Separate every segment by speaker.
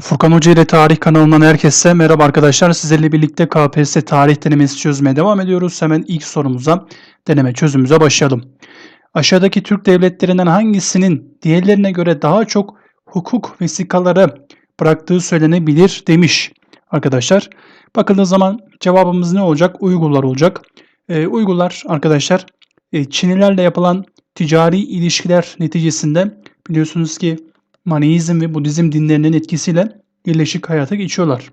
Speaker 1: Furkan Hoca ile Tarih kanalından herkese merhaba arkadaşlar. Sizlerle birlikte KPSS tarih denemesi çözmeye devam ediyoruz. Hemen ilk sorumuza, deneme çözümümüze başlayalım. Aşağıdaki Türk devletlerinden hangisinin diğerlerine göre daha çok hukuk vesikaları bıraktığı söylenebilir demiş arkadaşlar. Bakıldığı zaman cevabımız ne olacak? Uygurlar olacak. Ee, Uygurlar arkadaşlar e, Çinlilerle yapılan ticari ilişkiler neticesinde biliyorsunuz ki Maneizm ve Budizm dinlerinin etkisiyle yerleşik hayata geçiyorlar.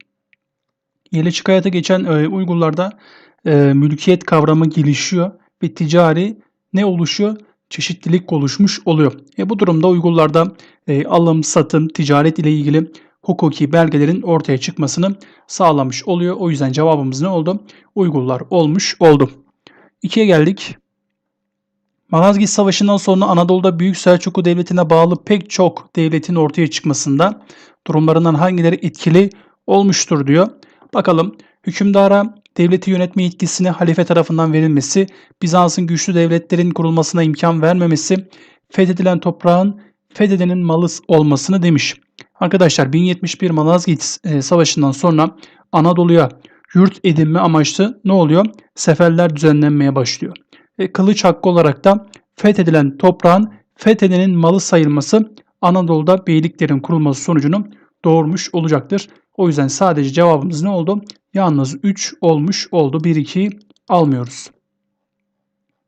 Speaker 1: Yerleşik hayata geçen e, Uygurlarda e, mülkiyet kavramı gelişiyor ve ticari ne oluşuyor? Çeşitlilik oluşmuş oluyor. E, bu durumda Uygurlarda e, alım, satım, ticaret ile ilgili hukuki belgelerin ortaya çıkmasını sağlamış oluyor. O yüzden cevabımız ne oldu? Uygurlar olmuş oldu. İkiye geldik. Malazgirt Savaşı'ndan sonra Anadolu'da Büyük Selçuklu Devleti'ne bağlı pek çok devletin ortaya çıkmasında durumlarından hangileri etkili olmuştur diyor. Bakalım hükümdara devleti yönetme yetkisini halife tarafından verilmesi, Bizans'ın güçlü devletlerin kurulmasına imkan vermemesi, fethedilen toprağın fethedenin malı olmasını demiş. Arkadaşlar 1071 Malazgirt e, Savaşı'ndan sonra Anadolu'ya yurt edinme amaçlı ne oluyor? Seferler düzenlenmeye başlıyor e, kılıç hakkı olarak da fethedilen toprağın fethedenin malı sayılması Anadolu'da beyliklerin kurulması sonucunu doğurmuş olacaktır. O yüzden sadece cevabımız ne oldu? Yalnız 3 olmuş oldu. 1-2 almıyoruz.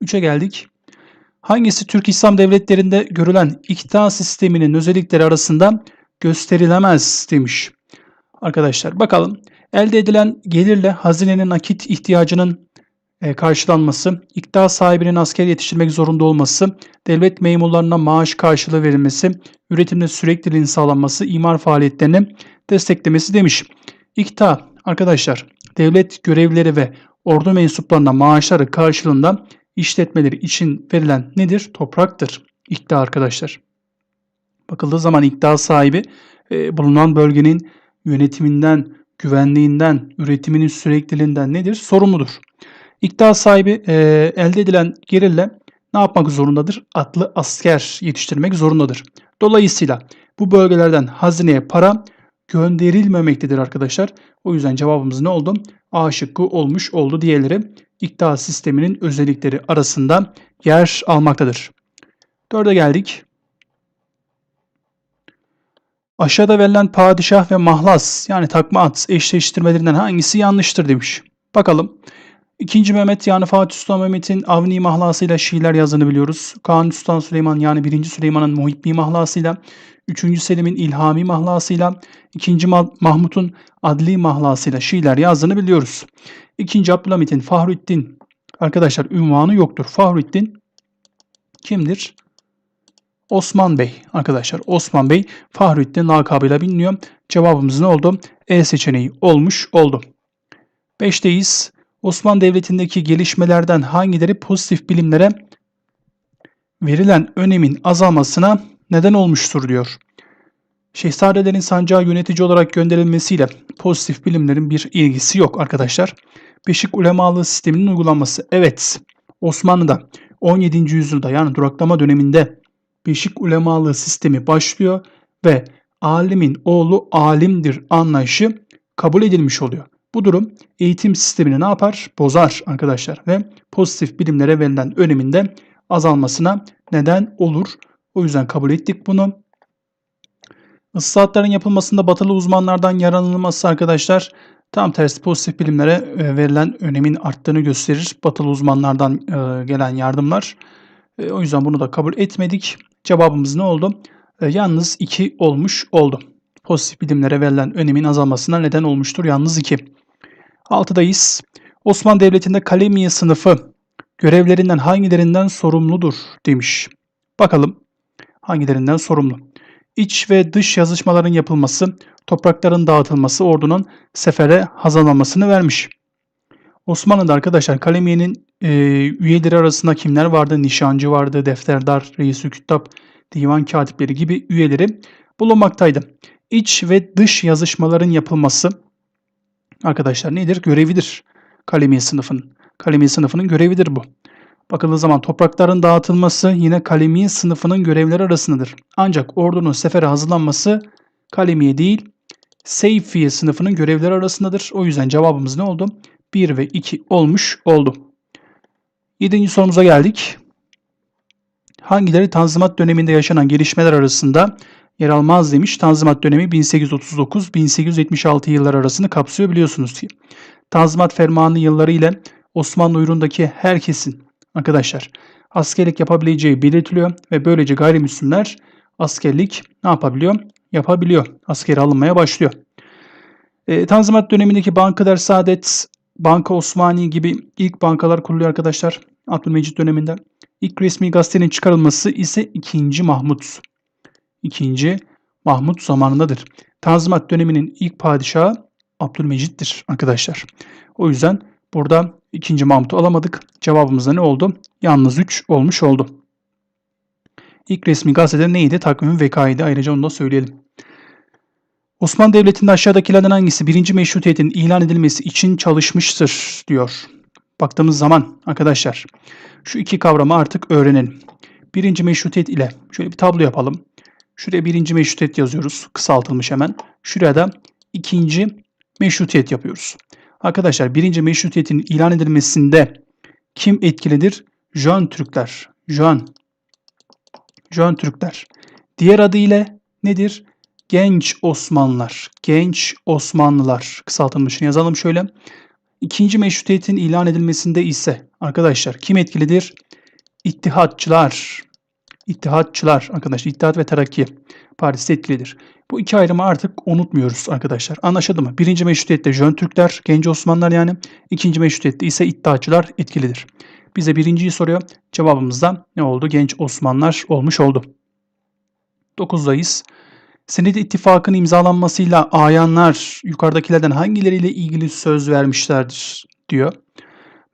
Speaker 1: 3'e geldik. Hangisi Türk İslam devletlerinde görülen iktidar sisteminin özellikleri arasında gösterilemez demiş. Arkadaşlar bakalım. Elde edilen gelirle hazinenin nakit ihtiyacının karşılanması, iktidar sahibinin asker yetiştirmek zorunda olması, devlet memurlarına maaş karşılığı verilmesi, üretimde sürekliliğin sağlanması, imar faaliyetlerini desteklemesi demiş. İktidar arkadaşlar devlet görevlileri ve ordu mensuplarına maaşları karşılığında işletmeleri için verilen nedir? Topraktır. İktidar arkadaşlar. Bakıldığı zaman iktidar sahibi e, bulunan bölgenin yönetiminden, güvenliğinden, üretiminin sürekliliğinden nedir? Sorumludur. İktidar sahibi e, elde edilen gelirle ne yapmak zorundadır? Atlı asker yetiştirmek zorundadır. Dolayısıyla bu bölgelerden hazineye para gönderilmemektedir arkadaşlar. O yüzden cevabımız ne oldu? A şıkkı olmuş oldu. Diğerleri iktidar sisteminin özellikleri arasında yer almaktadır. Dörde geldik. Aşağıda verilen padişah ve mahlas yani takma at eşleştirmelerinden hangisi yanlıştır demiş. Bakalım. İkinci Mehmet yani Fatih Sultan Mehmet'in Avni mahlasıyla şiirler yazdığını biliyoruz. Kanuni Sultan Süleyman yani 1. Süleyman'ın Muhibbi mahlasıyla, 3. Selim'in İlhami mahlasıyla, 2. Mahmut'un Adli mahlasıyla şiirler yazdığını biliyoruz. 2. Abdülhamit'in Fahrettin arkadaşlar ünvanı yoktur. Fahrettin kimdir? Osman Bey arkadaşlar. Osman Bey Fahrettin lakabıyla biliniyor. Cevabımız ne oldu? E seçeneği olmuş oldu. 5'teyiz. Osmanlı Devleti'ndeki gelişmelerden hangileri pozitif bilimlere verilen önemin azalmasına neden olmuştur diyor. Şehzadelerin sancağı yönetici olarak gönderilmesiyle pozitif bilimlerin bir ilgisi yok arkadaşlar. Beşik ulemalığı sisteminin uygulanması. Evet Osmanlı'da 17. yüzyılda yani duraklama döneminde Beşik ulemalığı sistemi başlıyor ve alimin oğlu alimdir anlayışı kabul edilmiş oluyor. Bu durum eğitim sistemini ne yapar? Bozar arkadaşlar ve pozitif bilimlere verilen öneminde azalmasına neden olur. O yüzden kabul ettik bunu. Islahatların yapılmasında batılı uzmanlardan yararlanılması arkadaşlar tam tersi pozitif bilimlere e, verilen önemin arttığını gösterir. Batılı uzmanlardan e, gelen yardımlar. E, o yüzden bunu da kabul etmedik. Cevabımız ne oldu? Yalnız 2 olmuş oldu. Pozitif bilimlere verilen önemin azalmasına neden olmuştur. Yalnız 2. 6'dayız. Osmanlı Devleti'nde kalemiye sınıfı görevlerinden hangilerinden sorumludur demiş. Bakalım hangilerinden sorumlu. İç ve dış yazışmaların yapılması, toprakların dağıtılması ordunun sefere hazırlanmasını vermiş. Osmanlı'da arkadaşlar kalemiyenin e, üyeleri arasında kimler vardı? Nişancı vardı, defterdar, reis-i küttab, divan katipleri gibi üyeleri bulunmaktaydı. İç ve dış yazışmaların yapılması, arkadaşlar nedir? Görevidir. Kalemiye sınıfının. Kalemiye sınıfının görevidir bu. Bakıldığı zaman toprakların dağıtılması yine kalemiye sınıfının görevleri arasındadır. Ancak ordunun sefere hazırlanması kalemiye değil Seyfiye sınıfının görevleri arasındadır. O yüzden cevabımız ne oldu? 1 ve 2 olmuş oldu. Yedinci sorumuza geldik. Hangileri Tanzimat döneminde yaşanan gelişmeler arasında yer almaz demiş. Tanzimat dönemi 1839-1876 yıllar arasını kapsıyor biliyorsunuz ki. Tanzimat Fermanı yılları ile Osmanlı uyrundaki herkesin arkadaşlar askerlik yapabileceği belirtiliyor ve böylece gayrimüslimler askerlik ne yapabiliyor? Yapabiliyor. Askere alınmaya başlıyor. E, Tanzimat dönemindeki Bankadar Saadet, Banka Osmani gibi ilk bankalar kuruluyor arkadaşlar. Abdülmecit döneminde. İlk resmi gazetenin çıkarılması ise 2. Mahmut. 2. Mahmut zamanındadır. Tanzimat döneminin ilk padişahı Abdülmecit'tir arkadaşlar. O yüzden burada 2. Mahmut'u alamadık. Cevabımız da ne oldu? Yalnız 3 olmuş oldu. İlk resmi gazete neydi? Takvim vekaiydi. Ayrıca onu da söyleyelim. Osmanlı Devleti'nde aşağıdakilerden hangisi birinci meşrutiyetin ilan edilmesi için çalışmıştır diyor. Baktığımız zaman arkadaşlar şu iki kavramı artık öğrenelim. Birinci meşrutiyet ile şöyle bir tablo yapalım. Şuraya birinci meşrutiyet yazıyoruz. Kısaltılmış hemen. Şuraya da ikinci meşrutiyet yapıyoruz. Arkadaşlar birinci meşrutiyetin ilan edilmesinde kim etkilidir? Jön Türkler. Jön. Jön Türkler. Diğer adı ile nedir? Genç Osmanlılar. Genç Osmanlılar. Kısaltılmışını yazalım şöyle. İkinci meşrutiyetin ilan edilmesinde ise arkadaşlar kim etkilidir? İttihatçılar. İttihatçılar arkadaşlar. İttihat ve Terakki Partisi etkilidir. Bu iki ayrımı artık unutmuyoruz arkadaşlar. Anlaşıldı mı? Birinci meşrutiyette Jön Türkler, Genç Osmanlılar yani. İkinci meşrutiyette ise İttihatçılar etkilidir. Bize birinciyi soruyor. Cevabımız da ne oldu? Genç Osmanlılar olmuş oldu. 9'dayız. Senet ittifakın imzalanmasıyla ayanlar yukarıdakilerden hangileriyle ilgili söz vermişlerdir diyor.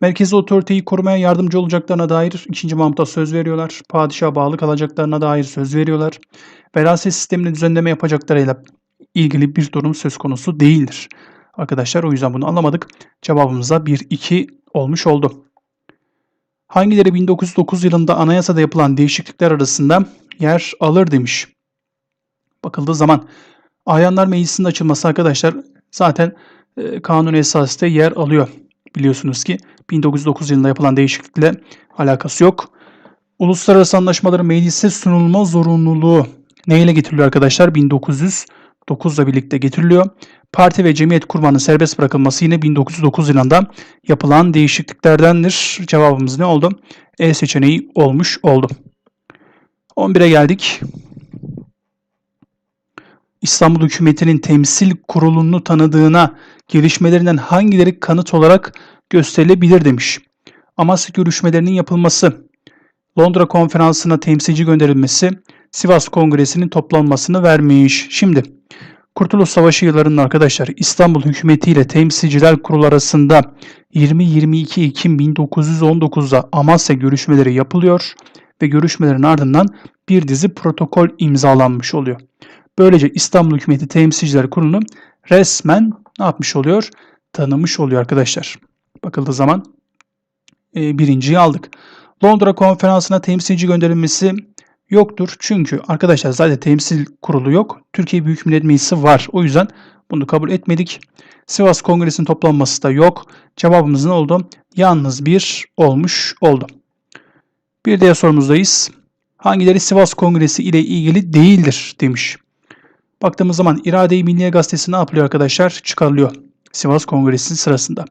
Speaker 1: Merkezi otoriteyi korumaya yardımcı olacaklarına dair 2. Mahmut'a söz veriyorlar. Padişaha bağlı kalacaklarına dair söz veriyorlar. Veraset sistemine düzenleme yapacaklarıyla ilgili bir durum söz konusu değildir. Arkadaşlar o yüzden bunu anlamadık. Cevabımız da 1-2 olmuş oldu. Hangileri 1909 yılında anayasada yapılan değişiklikler arasında yer alır demiş. Bakıldığı zaman Ayanlar Meclisi'nin açılması arkadaşlar zaten e, kanun esasında yer alıyor. Biliyorsunuz ki 1909 yılında yapılan değişiklikle alakası yok. Uluslararası anlaşmaların meclise sunulma zorunluluğu neyle getiriliyor arkadaşlar? 1909'la birlikte getiriliyor. Parti ve cemiyet kurmanın serbest bırakılması yine 1909 yılında yapılan değişikliklerdendir. Cevabımız ne oldu? E seçeneği olmuş oldu. 11'e geldik. İstanbul hükümetinin temsil kurulunu tanıdığına gelişmelerinden hangileri kanıt olarak gösterilebilir demiş. Amasya görüşmelerinin yapılması, Londra konferansına temsilci gönderilmesi, Sivas Kongresi'nin toplanmasını vermiş. Şimdi Kurtuluş Savaşı yıllarında arkadaşlar İstanbul hükümeti ile temsilciler kurulu arasında 20-22 Ekim 1919'da Amasya görüşmeleri yapılıyor ve görüşmelerin ardından bir dizi protokol imzalanmış oluyor. Böylece İstanbul Hükümeti Temsilciler Kurulu'nu resmen ne yapmış oluyor? Tanımış oluyor arkadaşlar. Bakıldığı zaman e, birinciyi aldık. Londra konferansına temsilci gönderilmesi yoktur. Çünkü arkadaşlar zaten temsil kurulu yok. Türkiye Büyük Millet Meclisi var. O yüzden bunu kabul etmedik. Sivas Kongresi'nin toplanması da yok. Cevabımız ne oldu? Yalnız bir olmuş oldu. Bir diğer sorumuzdayız. Hangileri Sivas Kongresi ile ilgili değildir demiş. Baktığımız zaman İrade-i Milliye Gazetesi ne yapılıyor arkadaşlar? Çıkarılıyor. Sivas Kongresi sırasında.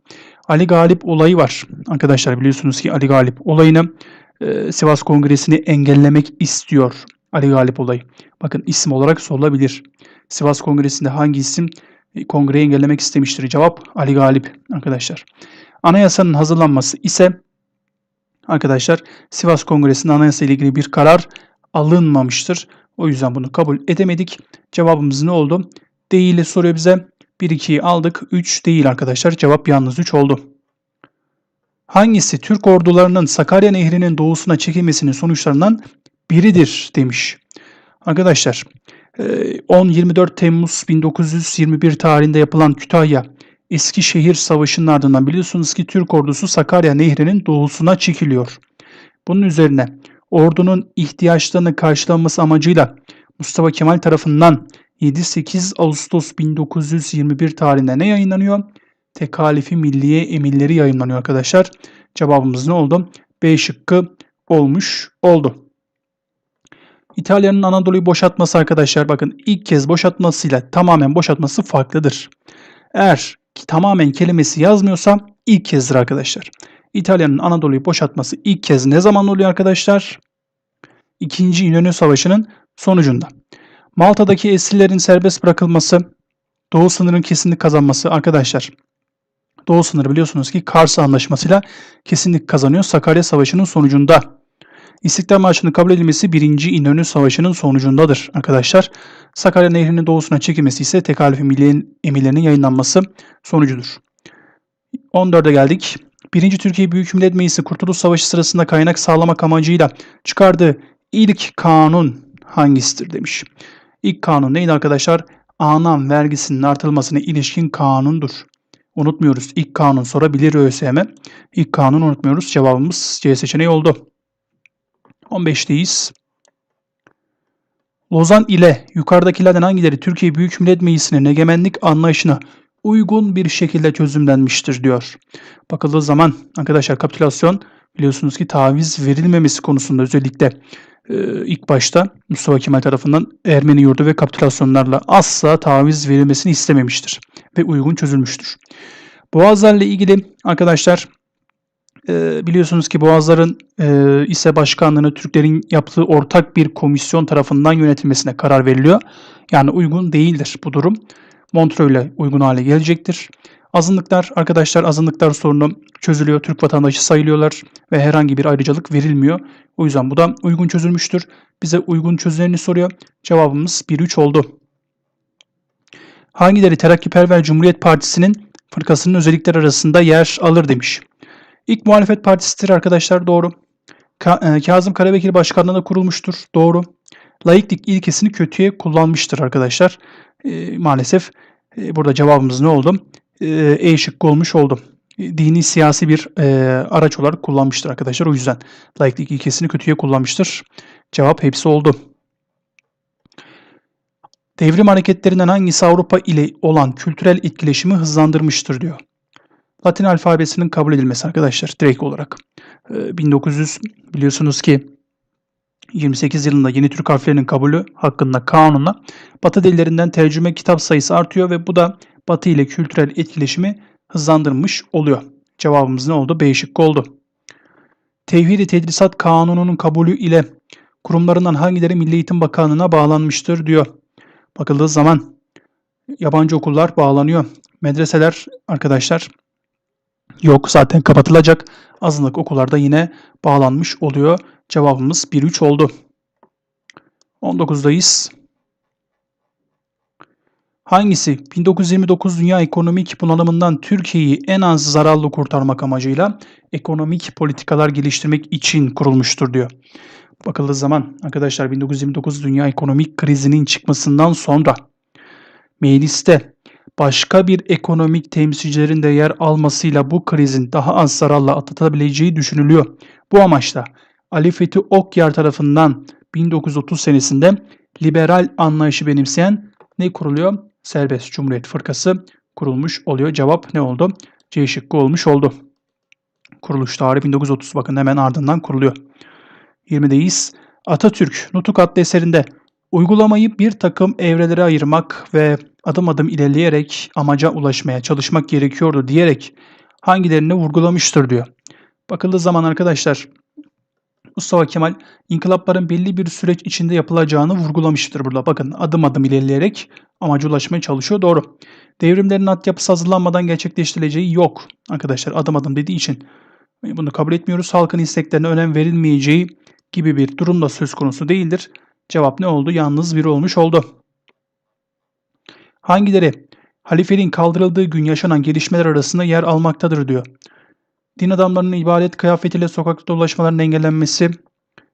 Speaker 1: Ali Galip olayı var. Arkadaşlar biliyorsunuz ki Ali Galip olayını e, Sivas Kongresi'ni engellemek istiyor. Ali Galip olayı. Bakın isim olarak sorulabilir. Sivas Kongresi'nde hangi isim e, kongreyi engellemek istemiştir? Cevap Ali Galip arkadaşlar. Anayasanın hazırlanması ise arkadaşlar Sivas Kongresi'nde anayasa ile ilgili bir karar alınmamıştır. O yüzden bunu kabul edemedik. Cevabımız ne oldu? Değil'i soruyor bize. 1 2'yi aldık. 3 değil arkadaşlar. Cevap yalnız 3 oldu. Hangisi Türk ordularının Sakarya Nehri'nin doğusuna çekilmesinin sonuçlarından biridir demiş. Arkadaşlar 10-24 e, Temmuz 1921 tarihinde yapılan Kütahya Eskişehir Savaşı'nın ardından biliyorsunuz ki Türk ordusu Sakarya Nehri'nin doğusuna çekiliyor. Bunun üzerine ordunun ihtiyaçlarını karşılanması amacıyla Mustafa Kemal tarafından 7-8 Ağustos 1921 tarihinde ne yayınlanıyor? Tekalifi Milliye Emirleri yayınlanıyor arkadaşlar. Cevabımız ne oldu? B şıkkı olmuş oldu. İtalya'nın Anadolu'yu boşaltması arkadaşlar bakın ilk kez boşaltmasıyla tamamen boşaltması farklıdır. Eğer ki tamamen kelimesi yazmıyorsa ilk kezdir arkadaşlar. İtalya'nın Anadolu'yu boşaltması ilk kez ne zaman oluyor arkadaşlar? İkinci İnönü Savaşı'nın sonucunda. Malta'daki esirlerin serbest bırakılması, Doğu sınırın kesinlik kazanması arkadaşlar. Doğu sınırı biliyorsunuz ki Kars Anlaşması'yla kesinlik kazanıyor Sakarya Savaşı'nın sonucunda. İstiklal Marşı'nın kabul edilmesi 1. İnönü Savaşı'nın sonucundadır arkadaşlar. Sakarya Nehri'nin doğusuna çekilmesi ise milliye emirlerinin yayınlanması sonucudur. 14'e geldik. 1. Türkiye Büyük Millet Meclisi Kurtuluş Savaşı sırasında kaynak sağlamak amacıyla çıkardığı ilk kanun hangisidir demiş. İlk kanun neydi arkadaşlar? Anam vergisinin artırılmasına ilişkin kanundur. Unutmuyoruz. İlk kanun sorabilir ÖSYM. İlk kanun unutmuyoruz. Cevabımız C seçeneği oldu. 15'teyiz. Lozan ile yukarıdakilerden hangileri Türkiye Büyük Millet Meclisi'nin egemenlik anlayışına uygun bir şekilde çözümlenmiştir diyor. Bakıldığı zaman arkadaşlar kapitülasyon biliyorsunuz ki taviz verilmemesi konusunda özellikle e, ilk başta Mustafa Kemal tarafından Ermeni yurdu ve kapitülasyonlarla asla taviz verilmesini istememiştir ve uygun çözülmüştür. Boğazlarla ilgili arkadaşlar e, biliyorsunuz ki Boğazların e, ise başkanlığını Türklerin yaptığı ortak bir komisyon tarafından yönetilmesine karar veriliyor. Yani uygun değildir bu durum. Montreux ile uygun hale gelecektir. Azınlıklar arkadaşlar azınlıklar sorunu çözülüyor. Türk vatandaşı sayılıyorlar ve herhangi bir ayrıcalık verilmiyor. O yüzden bu da uygun çözülmüştür. Bize uygun çözülerini soruyor. Cevabımız 1-3 oldu. Hangileri Terakkiperver Cumhuriyet Partisi'nin fırkasının özellikleri arasında yer alır demiş. İlk muhalefet partisidir arkadaşlar doğru. Ka- e, Kazım Karabekir başkanlığında kurulmuştur. Doğru. Laiklik ilkesini kötüye kullanmıştır arkadaşlar. E, maalesef e, burada cevabımız ne oldu? E, e şıkkı olmuş oldu. E, dini siyasi bir e, araç olarak kullanmıştır arkadaşlar. O yüzden laiklik ilkesini kötüye kullanmıştır. Cevap hepsi oldu. Devrim hareketlerinden hangisi Avrupa ile olan kültürel etkileşimi hızlandırmıştır diyor. Latin alfabesinin kabul edilmesi arkadaşlar direkt olarak. 1900 ee, biliyorsunuz ki 28 yılında yeni Türk harflerinin kabulü hakkında kanunla Batı dillerinden tercüme kitap sayısı artıyor ve bu da Batı ile kültürel etkileşimi hızlandırmış oluyor. Cevabımız ne oldu? B oldu. Tevhid-i Tedrisat Kanunu'nun kabulü ile kurumlarından hangileri Milli Eğitim Bakanlığı'na bağlanmıştır diyor. Bakıldığı zaman yabancı okullar bağlanıyor. Medreseler arkadaşlar yok zaten kapatılacak. Azınlık okullarda yine bağlanmış oluyor. Cevabımız 1-3 oldu. 19'dayız. Hangisi 1929 dünya ekonomik bunalımından Türkiye'yi en az zararlı kurtarmak amacıyla ekonomik politikalar geliştirmek için kurulmuştur diyor. Bakıldığı zaman arkadaşlar 1929 dünya ekonomik krizinin çıkmasından sonra mecliste başka bir ekonomik temsilcilerin de yer almasıyla bu krizin daha az zararla atlatabileceği düşünülüyor. Bu amaçla Ali Fethi Okyar tarafından 1930 senesinde liberal anlayışı benimseyen ne kuruluyor? Serbest Cumhuriyet Fırkası kurulmuş oluyor. Cevap ne oldu? C şıkkı olmuş oldu. Kuruluş tarihi 1930 bakın hemen ardından kuruluyor. 20'deyiz. Atatürk Nutuk adlı eserinde uygulamayı bir takım evrelere ayırmak ve adım adım ilerleyerek amaca ulaşmaya çalışmak gerekiyordu diyerek hangilerini vurgulamıştır diyor. Bakıldığı zaman arkadaşlar Mustafa Kemal inkılapların belli bir süreç içinde yapılacağını vurgulamıştır burada. Bakın adım adım ilerleyerek amaca ulaşmaya çalışıyor. Doğru. Devrimlerin altyapısı hazırlanmadan gerçekleştirileceği yok. Arkadaşlar adım adım dediği için bunu kabul etmiyoruz. Halkın isteklerine önem verilmeyeceği gibi bir durum da söz konusu değildir. Cevap ne oldu? Yalnız bir olmuş oldu. Hangileri halifeliğin kaldırıldığı gün yaşanan gelişmeler arasında yer almaktadır diyor. Din adamlarının ibadet kıyafetiyle sokakta dolaşmalarının engellenmesi,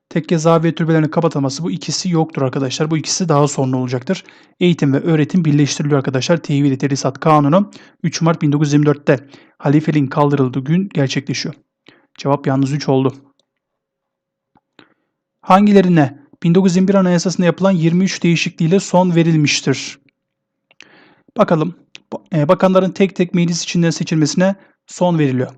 Speaker 1: tekke zaviye türbelerinin kapatılması bu ikisi yoktur arkadaşlar. Bu ikisi daha sonra olacaktır. Eğitim ve öğretim birleştiriliyor arkadaşlar. Tevhid-i Terisat Kanunu 3 Mart 1924'te halifeliğin kaldırıldığı gün gerçekleşiyor. Cevap yalnız 3 oldu. Hangilerine 1921 Anayasası'nda yapılan 23 değişikliğiyle son verilmiştir. Bakalım. e, Bakanların tek tek meclis içinden seçilmesine son veriliyor.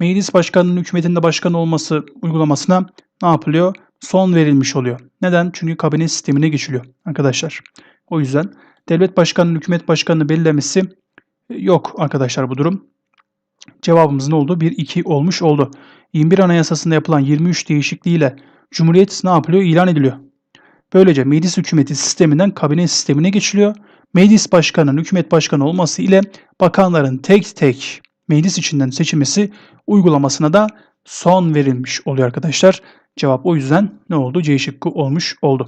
Speaker 1: Meclis başkanının hükümetinde başkan olması uygulamasına ne yapılıyor? Son verilmiş oluyor. Neden? Çünkü kabine sistemine geçiliyor arkadaşlar. O yüzden devlet başkanının hükümet başkanını belirlemesi e, yok arkadaşlar bu durum. Cevabımız ne oldu? 1-2 olmuş oldu. 21 Anayasası'nda yapılan 23 değişikliğiyle Cumhuriyet ne yapılıyor? İlan ediliyor. Böylece meclis hükümeti sisteminden kabine sistemine geçiliyor. Meclis başkanının hükümet başkanı olması ile bakanların tek tek meclis içinden seçilmesi uygulamasına da son verilmiş oluyor arkadaşlar. Cevap o yüzden ne oldu? C şıkkı olmuş oldu.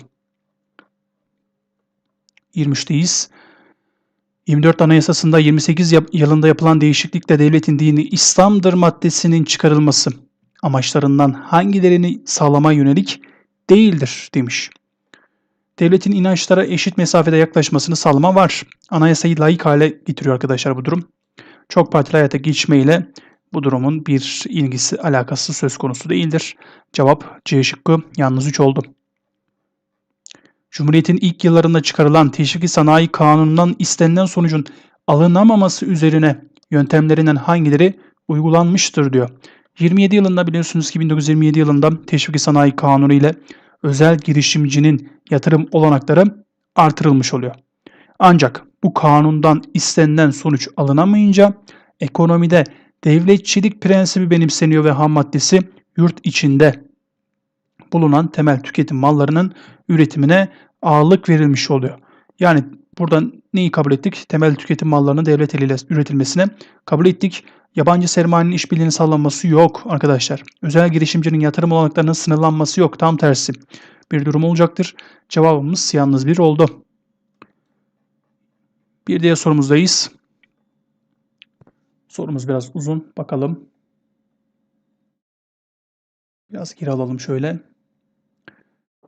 Speaker 1: 23'teyiz. 24 Anayasası'nda 28 yap- yılında yapılan değişiklikle devletin dini İslam'dır maddesinin çıkarılması amaçlarından hangilerini sağlama yönelik değildir demiş. Devletin inançlara eşit mesafede yaklaşmasını sağlama var. Anayasayı layık hale getiriyor arkadaşlar bu durum. Çok partili hayata geçmeyle bu durumun bir ilgisi alakası söz konusu değildir. Cevap C şıkkı yalnız 3 oldu. Cumhuriyetin ilk yıllarında çıkarılan Teşviki Sanayi Kanunu'ndan istenilen sonucun alınamaması üzerine yöntemlerinden hangileri uygulanmıştır diyor. 27 yılında biliyorsunuz ki 1927 yılında Teşviki Sanayi Kanunu ile özel girişimcinin yatırım olanakları artırılmış oluyor. Ancak bu kanundan istenilen sonuç alınamayınca ekonomide devletçilik prensibi benimseniyor ve ham maddesi yurt içinde bulunan temel tüketim mallarının üretimine ağırlık verilmiş oluyor. Yani buradan neyi kabul ettik? Temel tüketim mallarının devlet eliyle üretilmesine kabul ettik. Yabancı sermayenin işbirliğinin sağlanması yok arkadaşlar. Özel girişimcinin yatırım olanaklarının sınırlanması yok. Tam tersi bir durum olacaktır. Cevabımız yalnız bir oldu. Bir diğer sorumuzdayız. Sorumuz biraz uzun. Bakalım. Biraz geri alalım şöyle.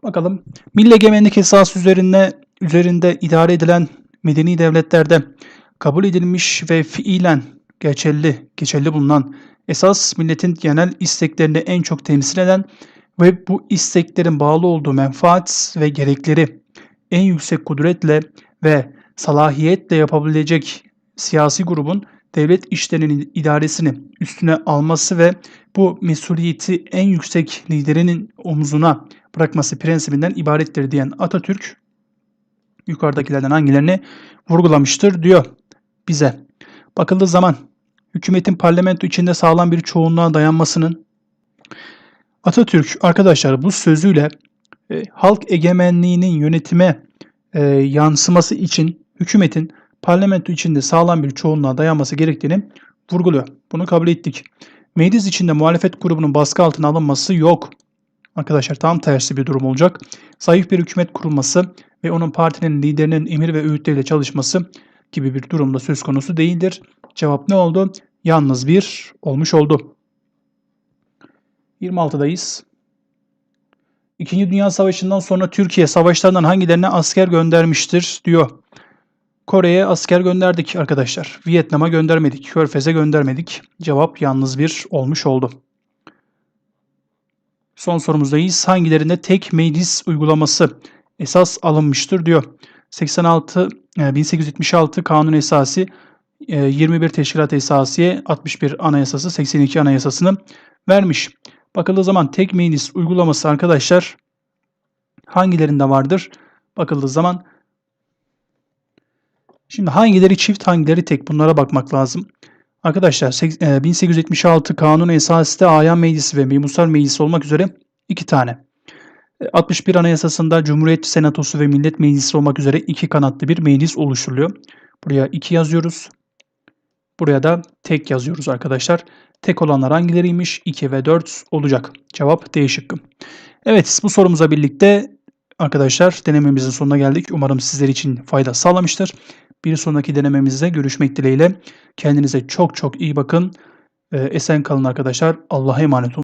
Speaker 1: Bakalım. Milli egemenlik esası üzerinde üzerinde idare edilen medeni devletlerde kabul edilmiş ve fiilen geçerli, geçerli bulunan esas milletin genel isteklerini en çok temsil eden ve bu isteklerin bağlı olduğu menfaat ve gerekleri en yüksek kudretle ve salahiyetle yapabilecek siyasi grubun devlet işlerinin idaresini üstüne alması ve bu mesuliyeti en yüksek liderinin omzuna bırakması prensibinden ibarettir diyen Atatürk yukarıdakilerden hangilerini vurgulamıştır diyor bize. Bakıldığı zaman hükümetin parlamento içinde sağlam bir çoğunluğa dayanmasının Atatürk arkadaşlar bu sözüyle e, halk egemenliğinin yönetime e, yansıması için hükümetin parlamento içinde sağlam bir çoğunluğa dayanması gerektiğini vurguluyor. Bunu kabul ettik. Meclis içinde muhalefet grubunun baskı altına alınması yok. Arkadaşlar tam tersi bir durum olacak. Zayıf bir hükümet kurulması ve onun partinin liderinin emir ve öğütleriyle çalışması gibi bir durumda söz konusu değildir. Cevap ne oldu? Yalnız bir olmuş oldu. 26'dayız. İkinci Dünya Savaşı'ndan sonra Türkiye savaşlarından hangilerine asker göndermiştir diyor. Kore'ye asker gönderdik arkadaşlar. Vietnam'a göndermedik. Körfez'e göndermedik. Cevap yalnız bir olmuş oldu. Son sorumuzdayız. Hangilerinde tek meclis uygulaması esas alınmıştır diyor. 86 1876 Kanun Esası 21 Teşkilat Esasiye 61 Anayasası 82 Anayasasını vermiş. Bakıldığı zaman tek meclis uygulaması arkadaşlar hangilerinde vardır? Bakıldığı zaman Şimdi hangileri çift hangileri tek bunlara bakmak lazım. Arkadaşlar 1876 Kanun Esası'da Ayan Meclisi ve Memuslar Meclisi olmak üzere iki tane. 61 Anayasası'nda Cumhuriyet Senatosu ve Millet Meclisi olmak üzere iki kanatlı bir meclis oluşturuluyor. Buraya 2 yazıyoruz. Buraya da tek yazıyoruz arkadaşlar. Tek olanlar hangileriymiş? 2 ve 4 olacak. Cevap D şıkkı. Evet bu sorumuza birlikte arkadaşlar denememizin sonuna geldik. Umarım sizler için fayda sağlamıştır. Bir sonraki denememizde görüşmek dileğiyle. Kendinize çok çok iyi bakın. Esen kalın arkadaşlar. Allah'a emanet olun.